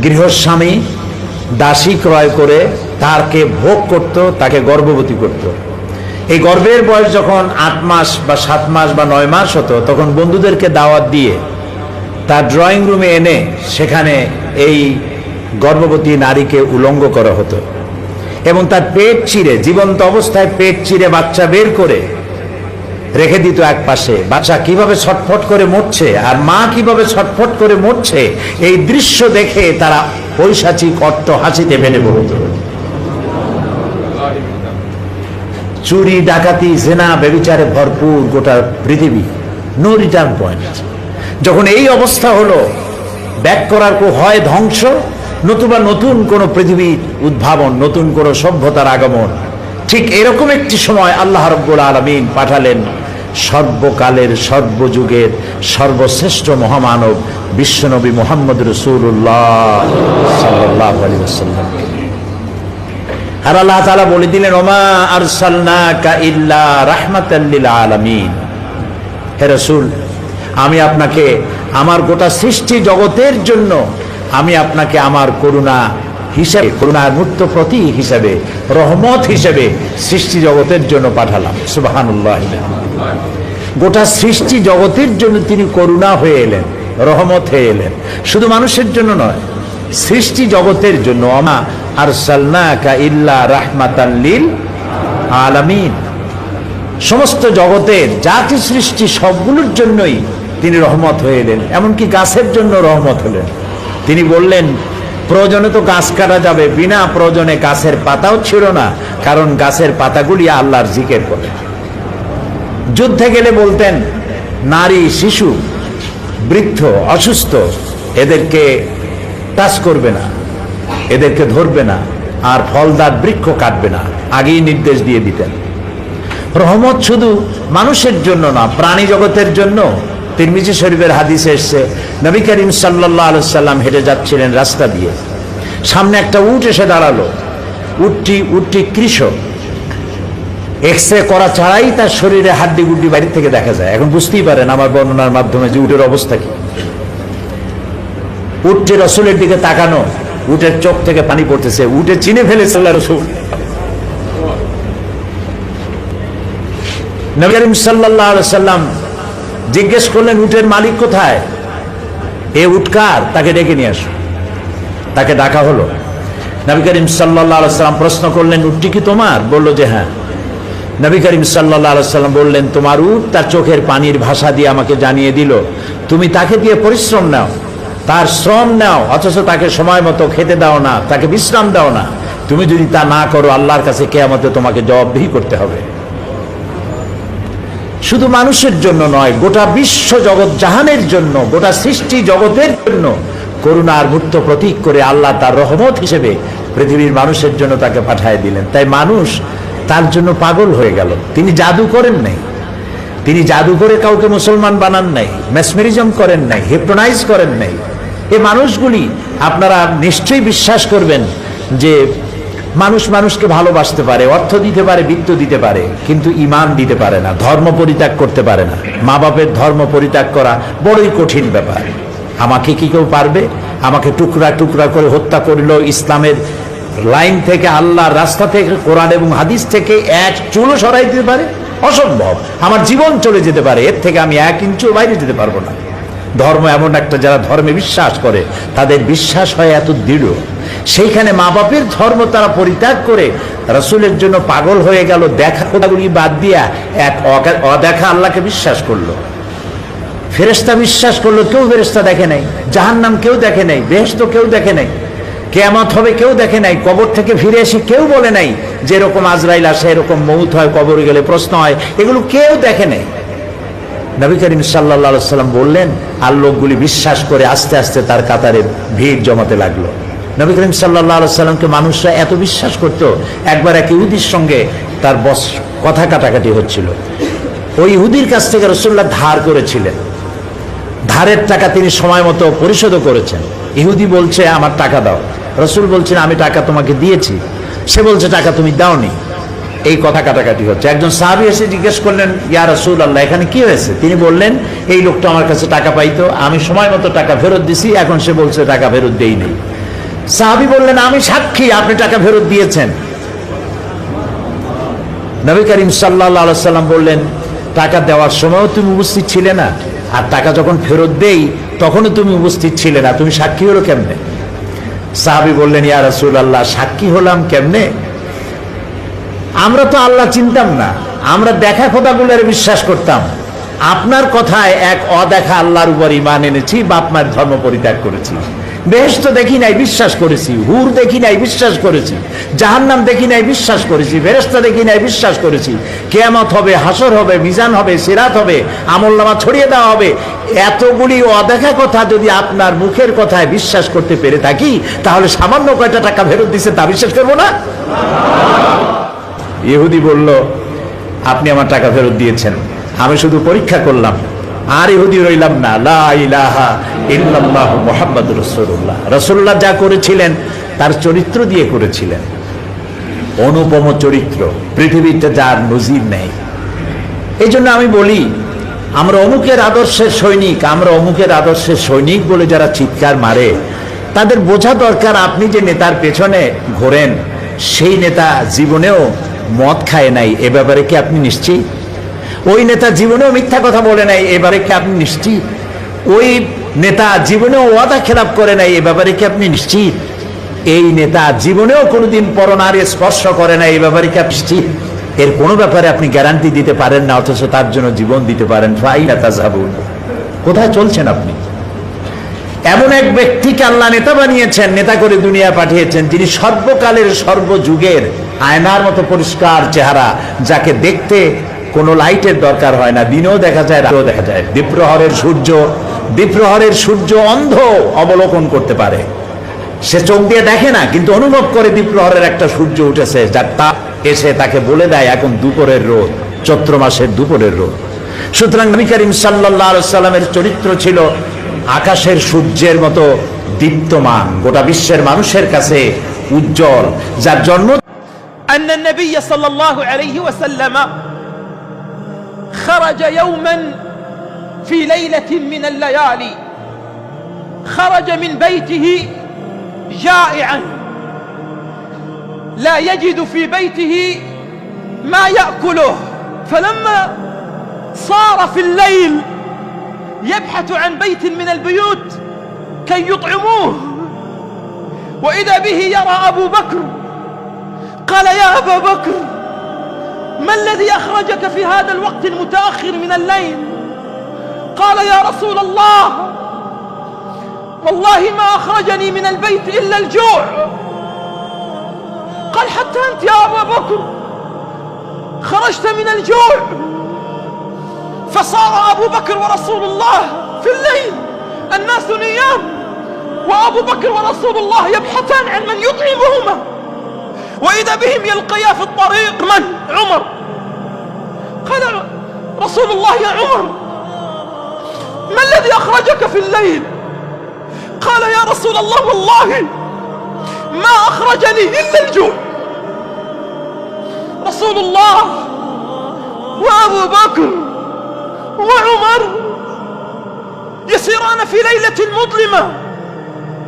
গৃহস্বামী দাসী ক্রয় করে তারকে ভোগ করত, তাকে গর্ভবতী করত। এই গর্ভের বয়স যখন আট মাস বা সাত মাস বা নয় মাস হতো, তখন বন্ধুদেরকে দাওয়াত দিয়ে তার ড্রয়িং রুমে এনে সেখানে এই গর্ভবতী নারীকে উলঙ্গ করা হতো। এবং তার পেট চিরে জীবন্ত অবস্থায় পেট চিরে বাচ্চা বের করে রেখে দিত এক পাশে। বাচ্চা কীভাবে ছটফট করে মরছে আর মা কীভাবে ছটফট করে মরছে, এই দৃশ্য দেখে তারা পৈশাচিক অট্ট হাসিতে ফেলে পড়ত। চুরি, ডাকাতি, জেনা বেবিচারে ভরপুর গোটা পৃথিবী নো রিটার্ন পয়েন্ট। যখন এই অবস্থা হলো, ব্যাক করার কো হয় ধ্বংস, নতুবা নতুন কোনো পৃথিবীর উদ্ভাবন, নতুন কোনো সভ্যতার আগমন। ঠিক এরকম একটি সময় আল্লাহ রব্বুল আলমিন পাঠালেন সর্বকালের, সর্বযুগের সর্বশ্রেষ্ঠ মহামানব বিশ্বনবী মোহাম্মদ রসুল্লাহ আর আল্লাহ তাআলা বলে দিলেন, ওমা আরসালনাকা ইল্লা রাহমাতাল্লিল আলামিন। হে রাসূল, আমি আপনাকে, আমার গোটা সৃষ্টি জগতের জন্য, আমি আপনাকে আমার করুণা হিসাবে করুণার মূর্ত প্রতীক হিসাবে, রহমত হিসেবে সৃষ্টি জগতের জন্য পাঠালাম। সুবহানাল্লাহ। গোটা সৃষ্টি জগতের জন্য তিনি করুণা হয়ে এলেন, রহমত হয়ে এলেন। শুধু মানুষের জন্য নয়, সৃষ্টি জগতের জন্য। আমা আর সাল্লাকা ইল্লা রাহমাতাল্লিল আলামিন। সমস্ত জগতের জাতি সৃষ্টি সবগুলোর জন্যই তিনি রহমত হয়ে এলেন, এমনকি গাছের জন্য রহমত হলেন। তিনি বললেন প্রয়োজনে তো গাছ কাটা যাবে। বিনা প্রয়োজনে গাছের পাতাও ছিল না, কারণ গাছের পাতাগুলি আল্লাহর জিকের করে। যুদ্ধে গেলে বলতেন, নারী, শিশু, বৃদ্ধ, অসুস্থ, এদেরকে টাচ করবে না, এদেরকে ধরবে না, আর ফলদার বৃক্ষ কাটবে না, আগেই নির্দেশ দিয়ে দিতেন। রহমত শুধু মানুষের জন্য না, প্রাণী জগতের জন্য তিরমিজি শরীফের হাদিসে এসছে, নবী করিম সাল্লাহ আলসালাম হেঁটে যাচ্ছিলেন রাস্তা দিয়ে। সামনে একটা উট এসে দাঁড়াল। উটটি উটটি কৃষক। এক্স রে করা ছাড়াই তার শরীরে হাড্ডি গুড্ডি বাইরে থেকে দেখা যায়। এখন বুঝতেই পারেন আমার বর্ণনার মাধ্যমে যে উটের অবস্থা কি। উটটি রসুলের দিকে তাকানো, উটের চোখ থেকে পানি পড়তেছে। উটে চিনে ফেলেছে রসুল। নবী করিম সাল্লাহ সাল্লাম জিজ্ঞেস করলেন, উটের মালিক কোথায়? এ উটকার তাকে ডেকে নিয়ে আসো। তাকে ডাকা হলো। নবী করিম সাল্লাম প্রশ্ন করলেন, উটটি কি তোমার? বলল, যে হ্যাঁ। নবী করিম সাল্লাম বললেন, তোমার উট তার চোখের পানির ভাষা দিয়ে আমাকে জানিয়ে দিল। তুমি তাকে দিয়ে পরিশ্রম নাও, তার শ্রম নাও, অথচ তাকে সময় মতো খেতে দাও না, তাকে বিশ্রাম দাও না। তুমি যদি তা না করো, আল্লাহর কাছে কে কেয়ামতে তোমাকে জবাবদিহি করতে হবে। শুধু মানুষের জন্য নয়, গোটা বিশ্ব জগৎ জাহানের জন্য, গোটা সৃষ্টি জগতের জন্য করুণার মূর্ত প্রতীক করে আল্লাহ তার রহমত হিসেবে পৃথিবীর মানুষের জন্য তাকে পাঠিয়ে দিলেন। তাই মানুষ তার জন্য পাগল হয়ে গেল। তিনি জাদু করেন নাই। তিনি জাদু করে কাউকে মুসলমান বানান নাই ম্যাসমেরিজম করেন নাই হিপ্রোনাইজ করেন নাই। এ মানুষগুলি, আপনারা নিশ্চয়ই বিশ্বাস করবেন যে মানুষ মানুষকে ভালোবাসতে পারে, অর্থ দিতে পারে, বৃত্ত দিতে পারে, কিন্তু ইমান দিতে পারে না, ধর্ম পরিত্যাগ করতে পারে না। মা বাপের ধর্ম পরিত্যাগ করা বড়ই কঠিন ব্যাপার। আমাকে কি কেউ পারবে? আমাকে টুকরা টুকরা করে হত্যা করল ইসলামের লাইন থেকে, আল্লাহর রাস্তা থেকে, কোরআন এবং হাদিস থেকে এক চুলো সরাই দিতে পারে? অসম্ভব। আমার জীবন চলে যেতে পারে, এর থেকে আমি এক ইঞ্চু বাইরে যেতে পারব না। ধর্ম এমন একটা, যারা ধর্মে বিশ্বাস করে, তাদের বিশ্বাস হয় এত দৃঢ়। সেইখানে মা বাপের ধর্ম তারা পরিত্যাগ করে রসুলের জন্য পাগল হয়ে গেল, দেখা কোথাগুলি বাদ দিয়া এক অদেখা আল্লাহকে বিশ্বাস করল। ফেরেস্তা বিশ্বাস করল, কেউ ফেরেস্তা দেখে নাই, জাহান্নাম কেউ দেখে নাই বেহেস্ত কেউ দেখে নাই, কেয়ামত হবে কেউ দেখে নাই, কবর থেকে ফিরে এসে কেউ বলে নাই যে এরকম আজরাইল আসে, এরকম মৌত হয়, কবরে গেলে প্রশ্ন হয়, এগুলো কেউ দেখে নাই। নবী করিম সাল্লা সাল্লাম বললেন, আর লোকগুলি বিশ্বাস করে আস্তে আস্তে তার কাতারে ভিড় জমাতে লাগল। নবী করিম সাল্লাহ সাল্লামকে মানুষরা এত বিশ্বাস করতো, একবার এক ইহুদির সঙ্গে তার বস কথা কাটাকাটি হচ্ছিল। ওই ইহুদির কাছ থেকে রসুল্লাহ ধার করেছিলেন। ধারের টাকা তিনি সময় মতো পরিশোধও করেছেন। ইহুদি বলছে, আমার টাকা দাও। রসুল বলছেন, আমি টাকা তোমাকে দিয়েছি। সে বলছে, টাকা তুমি দাওনি। এই কথা কাটাকাটি হচ্ছে। একজন সাহাবি এসে জিজ্ঞেস করলেন, ইয়া রসুল আল্লাহ এখানে কি হয়েছে? তিনি বললেন, এই লোকটা আমার কাছে টাকা পাইতো, আমি সময় মতো টাকা ফেরত দিছি, এখন সে বলছে, টাকা ফেরত দেই নেই। সাহাবি বললেন, আমি সাক্ষী, আপনি টাকা ফেরত দিয়েছেন। নবী করিম সাল্লাহ সাল্লাম বললেন, টাকা দেওয়ার সময়ও তুমি উপস্থিত ছিলে না, আর টাকা যখন ফেরত দেই, তখনও তুমি উপস্থিত ছিলে না। তুমি সাক্ষী হলো কেমনে? সাহাবি বললেন, ইয়া রসুল আল্লাহ সাক্ষী হলাম কেমনে? আমরা তো আল্লাহ চিনতাম না, আমরা দেখা খোদাগুলোর বিশ্বাস করতাম। আপনার কথায় এক অদেখা আল্লাহর উপর ইমান এনেছি, বাপ মায়ের ধর্ম পরিত্যাগ করেছি। বেহেস্ত দেখি নাই, বিশ্বাস করেছি। হুর দেখি নাই, বিশ্বাস করেছি। জাহান্নাম দেখি নাই, বিশ্বাস করেছি। ফেরেস্তা দেখি নাই, বিশ্বাস করেছি। কেয়ামত হবে হাসর হবে, মিজান হবে, সিরাত হবে, আমল নামা ছড়িয়ে দেওয়া হবে। এতগুলি অদেখা কথা যদি আপনার মুখের কথায় বিশ্বাস করতে পেরে থাকি, তাহলে সামান্য কয়টা টাকা ফেরত দিচ্ছে তা বিশ্বাস করব না? ইহুদি বলল, আপনি আমার টাকা ফেরত দিয়েছেন। আমি শুধু পরীক্ষা করলাম। আর ইহুদি রইলাম না। মুহাম্মদ রাসূলুল্লাহ। রাসূলুল্লাহ যা করেছিলেন, তার চরিত্র দিয়ে করেছিলেন। অনুপম চরিত্র, পৃথিবীতে যার নজির নেই। এই জন্য আমি বলি, আমরা অমুকের আদর্শের সৈনিক, আমরা অমুকের আদর্শের সৈনিক বলে যারা চিৎকার মারে, তাদের বোঝা দরকার আপনি যে নেতার পেছনে ঘোরেন, সেই নেতা জীবনেও মদ খায় নাই। এ ব্যাপারে কি আপনি নিশ্চিত? ওই নেতা জীবনেও মিথ্যা কথা বলে নাই এবারে কি আপনি নিশ্চিত? ওই নেতা জীবনেও ওয়াদা খেলাপ করে নাই, এ ব্যাপারে কি আপনি নিশ্চিত? এই নেতা জীবনেও কোনোদিন পরনারে স্পর্শ করে নাই এই ব্যাপারে কি আপনি নিশ্চিত? এর কোনো ব্যাপারে আপনি গ্যারান্টি দিতে পারেন না, অথচ তার জন্য জীবন দিতে পারেন। ফাইনা তাজাবুন। কোথায় চলছেন আপনি? এমন এক ব্যক্তিকে আল্লাহ নেতা বানিয়েছেন, নেতা করে দুনিয়া পাঠিয়েছেন, যিনি সর্বকালের সর্বযুগের আয়নার মতো পরিষ্কার চেহারা, যাকে দেখতে কোনো লাইটের দরকার হয় না দিনেও দেখা যায় রাতেও দেখা যায় দ্বীপ্রহরের সূর্য দ্বীপ্রহরের সূর্য অন্ধ অবলোকন করতে পারে সে চোখ দিয়ে দেখে না কিন্তু অনুভব করে দ্বীপ্রহরের একটা সূর্য উঠেছে যার তা এসে তাকে বলে দেয় এখন দুপুরের রোদ চৈত্র মাসের দুপুরের রোদ সুতরাং নবী করিম সাল্লাহ সাল্লামের চরিত্র ছিল আকাশের সূর্যের মতো দীপ্তমান গোটা বিশ্বের মানুষের কাছে উজ্জ্বল যার জন্ম أن النبي صلى الله عليه وسلم خرج يوما في ليلة من الليالي. خرج من بيته جائعا. لا يجد في بيته ما يأكله. فلما صار في الليل يبحث عن بيت من البيوت كي يطعموه. وإذا به يرى أبو بكر قال يا أبا بكر ما الذي أخرجك في هذا الوقت المتأخر من الليل؟ قال يا رسول الله والله ما أخرجني من البيت إلا الجوع. قال حتى أنت يا أبا بكر خرجت من الجوع. فصار أبو بكر ورسول الله في الليل الناس نيام وأبو بكر ورسول الله يبحثان عن من يطعمهما. وإذا بهم يلقيا في الطريق من؟ عمر قال رسول الله يا عمر ما الذي أخرجك في الليل؟ قال يا رسول الله والله ما أخرجني إلا الجوع رسول الله وأبو بكر وعمر يسيران في ليلة مظلمة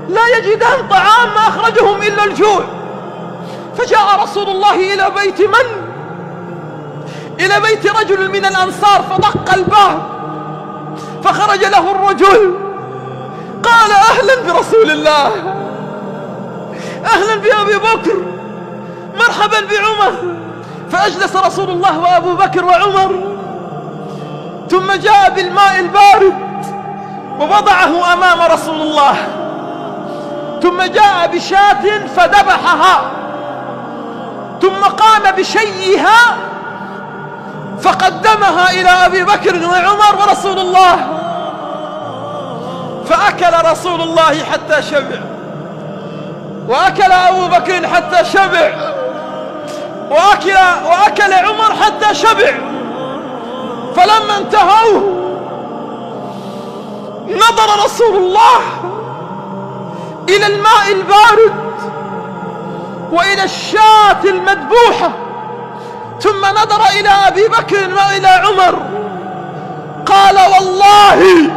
لا يجدان طعام ما أخرجهم إلا الجوع فجاء رسول الله إلى بيت من؟ إلى بيت رجل من الأنصار فدق الباب فخرج له الرجل. قال أهلا برسول الله. أهلا بأبي بكر. مرحبا بعمر. فأجلس رسول الله وأبو بكر وعمر. ثم جاء بالماء البارد ووضعه أمام رسول الله. ثم جاء بشاة فذبحها. ثم قام بشيها فقدمها إلى أبي بكر وعمر ورسول الله. فأكل رسول الله حتى شبع وأكل أبو بكر حتى شبع وأكل, وأكل عمر حتى شبع. فلما انتهوا نظر رسول الله إلى الماء البارد. وإلى الشاة المذبوحة ثم نظر إلى أبي بكر وإلى عمر. قال والله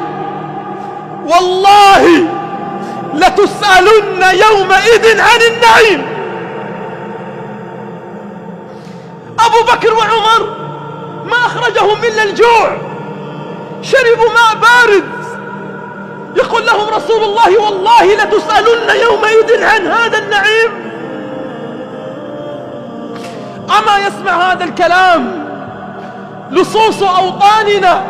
والله لتسألن يومئذ عن النعيم. أبو بكر وعمر ما أخرجهم إلا الجوع شربوا ماء بارد. يقول لهم رسول الله والله لتسألن يومئذ عن هذا النعيم. أما يسمع هذا الكلام لصوص أوطاننا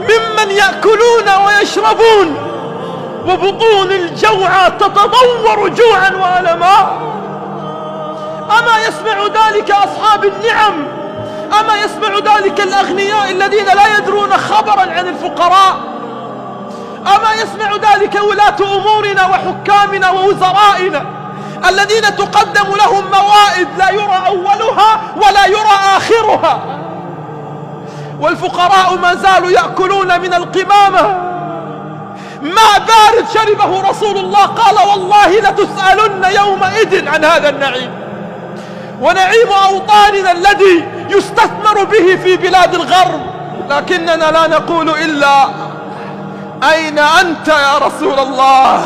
ممن يأكلون ويشربون وبطون الجوعى تتضور جوعا وألما. أما يسمع ذلك أصحاب النعم أما يسمع ذلك الأغنياء الذين لا يدرون خبرا عن الفقراء أما يسمع ذلك ولاة أمورنا وحكامنا ووزرائنا. الذين تقدم لهم موائد لا يرى أولها ولا يرى آخرها. والفقراء ما زالوا يأكلون من القمامة. ماء بارد شربه رسول الله. قال والله لتسألن يومئذ عن هذا النعيم. ونعيم أوطاننا الذي يستثمر به في بلاد الغرب. لكننا لا نقول إلا أين أنت يا رسول الله؟